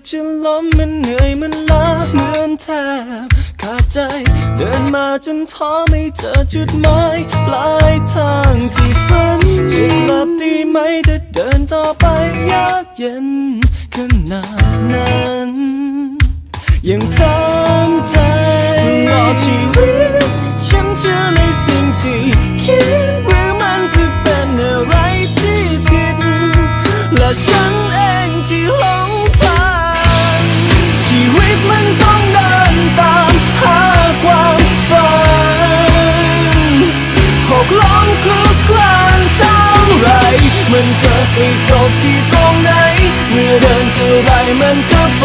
อบจะล้มมันเหนื่อยมันล้าเหมือนแทบขาดใจ เดินมาจนท้อไม่เจอจุดหมายปลายทางที่ฝันจะกลับดีไหมถ้าเดินต่อไปยากเย็นขนาดนั้นยังทำใจตลอชีวิตฉันเชื่อในสิ่งที่คิดหรือมันจะเป็นอะไรที่ผิดและฉันเองที่ มันต้องเดินตามหาความฝันหกล้มคลุกคลานเท่าไรมันจะไปจบที่ตรงไหน เมื่อเดินเท่าไรมันก็ไป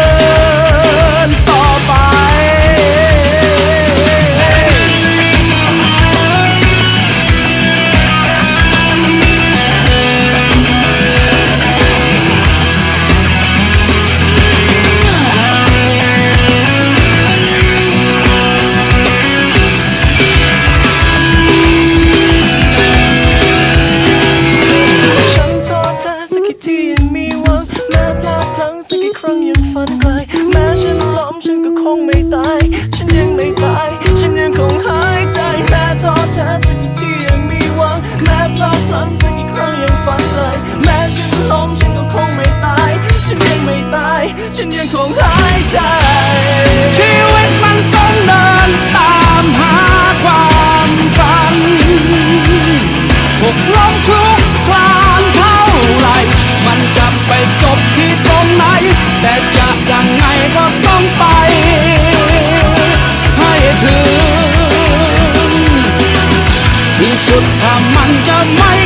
ฉันยังคงหายใจ ชีวิตมันต้องเดินตามหาความฝันหกล้มทุกครางเท่าไร มันจะไปจบที่ตรงไหน แต่จะยังไงก็ต้องไป ให้ถึง ที่สุดถ้ามันจะไม่